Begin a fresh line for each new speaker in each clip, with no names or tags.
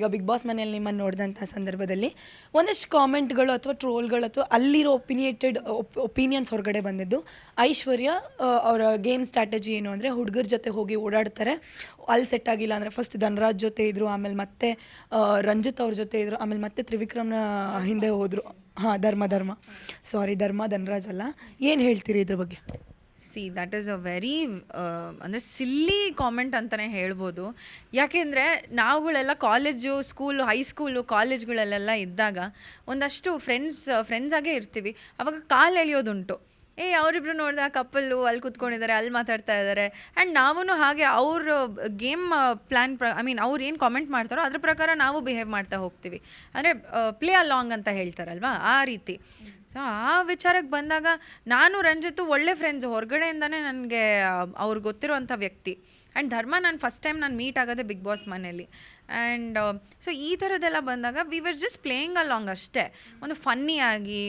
ಈಗ big boss ಮನೆಯಲ್ಲಿ ನಿಮ್ಮನ್ನು ನೋಡಿದಂಥ ಸಂದರ್ಭದಲ್ಲಿ ಒಂದಷ್ಟು ಕಾಮೆಂಟ್ಗಳು ಅಥವಾ ಟ್ರೋಲ್ಗಳು ಅಥವಾ ಅಲ್ಲಿರೋ ಒಪಿನಿಯೇಟೆಡ್ ಒಪಿನಿಯನ್ಸ್ ಹೊರಗಡೆ ಬಂದಿದ್ದು. ಐಶ್ವರ್ಯ ಅವರ ಗೇಮ್ ಸ್ಟ್ರಾಟಜಿ ಏನು ಅಂದರೆ ಹುಡುಗರ ಜೊತೆ ಹೋಗಿ ಓಡಾಡ್ತಾರೆ. ಅಲ್ಲಿ ಸೆಟ್ ಆಗಿಲ್ಲ ಅಂದರೆ ಫಸ್ಟ್ ಧನರಾಜ್ ಜೊತೆ ಇದ್ದರು ಆಮೇಲೆ ಮತ್ತೆ ರಂಜಿತ್ ಅವ್ರ ಜೊತೆ ಇದ್ದರು ಆಮೇಲೆ ಮತ್ತೆ ತ್ರಿವಿಕ್ರಮ್ನ ಹಿಂದೆ ಹೋದರು. ಹಾಂ, ಧರ್ಮ ಧರ್ಮ. ಸಾರಿ ಧರ್ಮ, ಧನರಾಜ್ ಅಲ್ಲ. ಏನು ಹೇಳ್ತೀರಿ ಇದ್ರ ಬಗ್ಗೆ?
See that is a very ಅಂದರೆ ಸಿಲ್ಲಿ ಕಾಮೆಂಟ್ ಅಂತಲೇ ಹೇಳ್ಬೋದು. ಯಾಕೆಂದರೆ ನಾವುಗಳೆಲ್ಲ ಕಾಲೇಜು ಸ್ಕೂಲು ಹೈಸ್ಕೂಲು ಕಾಲೇಜ್ಗಳಲ್ಲೆಲ್ಲ ಇದ್ದಾಗ ಒಂದಷ್ಟು ಫ್ರೆಂಡ್ಸ್ ಫ್ರೆಂಡ್ಸಾಗೇ ಇರ್ತೀವಿ. ಅವಾಗ ಕಾಲು ಎಳೆಯೋದುಂಟು. ಏ, ಅವರಿಬ್ರು ನೋಡಿದಾಗ ಕಪ್ಪಲ್ಲು ಅಲ್ಲಿ ಕುತ್ಕೊಂಡಿದ್ದಾರೆ, ಅಲ್ಲಿ ಮಾತಾಡ್ತಾ ಇದ್ದಾರೆ. ಆ್ಯಂಡ್ ನಾವೂ ಹಾಗೆ ಅವ್ರ ಗೇಮ್ ಪ್ಲ್ಯಾನ್ ಪ್ರ ಐ ಮೀನ್ ಅವ್ರು ಏನು ಕಾಮೆಂಟ್ ಮಾಡ್ತಾರೋ ಅದ್ರ ಪ್ರಕಾರ ನಾವು ಬಿಹೇವ್ ಮಾಡ್ತಾ ಹೋಗ್ತೀವಿ. ಅಂದರೆ ಪ್ಲೇ ಅಲಾಂಗ್ ಅಂತ ಹೇಳ್ತಾರಲ್ವಾ, ಆ ರೀತಿ. ಸೊ ಆ ವಿಚಾರಕ್ಕೆ ಬಂದಾಗ ನಾನು ರಂಜಿತು ಒಳ್ಳೆ ಫ್ರೆಂಡ್ಸ್ ಹೊರಗಡೆಯಿಂದನೇ ನನಗೆ ಅವ್ರು ಗೊತ್ತಿರುವಂಥ ವ್ಯಕ್ತಿ. ಆ್ಯಂಡ್ ಧರ್ಮ ನಾನು ಫಸ್ಟ್ ಟೈಮ್ ನಾನು ಮೀಟ್ ಆಗೋದೆ ಬಿಗ್ ಬಾಸ್ ಮನೇಲಿ ಆ್ಯಂಡ್ ಸೊ ಈ ಥರದ್ದೆಲ್ಲ ಬಂದಾಗ we were just playing along ಅಷ್ಟೇ. ಒಂದು ಫನ್ನಿಯಾಗಿ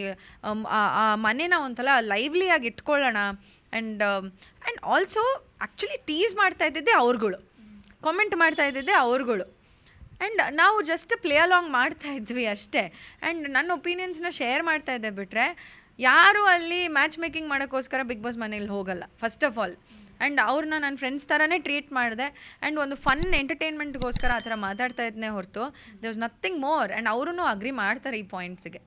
ಆ ಮನೇನ ಒಂಥರ ಲೈವ್ಲಿಯಾಗಿ ಇಟ್ಕೊಳ್ಳೋಣ. And and also actually tease ಮಾಡ್ತಾ ಇದ್ದಿದ್ದೆ ಅವ್ರುಗಳು. ಕಾಮೆಂಟ್ ಮಾಡ್ತಾ ಇದ್ದಿದ್ದೆ ಅವ್ರುಗಳು. ಆ್ಯಂಡ್ ನಾವು ಜಸ್ಟ್ ಪ್ಲೇ ಅಲಾಂಗ್ ಮಾಡ್ತಾ ಇದ್ವಿ ಅಷ್ಟೇ. ಆ್ಯಂಡ್ ನನ್ನ ಒಪಿನಿಯನ್ಸ್ನ ಶೇರ್ ಮಾಡ್ತಾ ಇದ್ದೆ ಬಿಟ್ಟರೆ ಯಾರು ಅಲ್ಲಿ ಮ್ಯಾಚ್ ಮೇಕಿಂಗ್ ಮಾಡೋಕ್ಕೋಸ್ಕರ ಬಿಗ್ ಬಾಸ್ ಮನೇಲಿ ಹೋಗಲ್ಲ ಫಸ್ಟ್ ಆಫ್ ಆಲ್ ಆ್ಯಂಡ್ ಅವ್ರನ್ನ ನನ್ನ ಫ್ರೆಂಡ್ಸ್ ಥರನೇ ಟ್ರೀಟ್ ಮಾಡಿದೆ. ಆ್ಯಂಡ್ ಒಂದು ಫನ್ ಎಂಟರ್ಟೈನ್ಮೆಂಟ್ಗೋಸ್ಕರ ಆ ಥರ ಮಾತಾಡ್ತಾ ಇದ್ದನೇ ಹೊರತು there was nothing more and ಅವ್ರೂ ಅಗ್ರಿ ಮಾಡ್ತಾರೆ ಈ ಪಾಯಿಂಟ್ಸಿಗೆ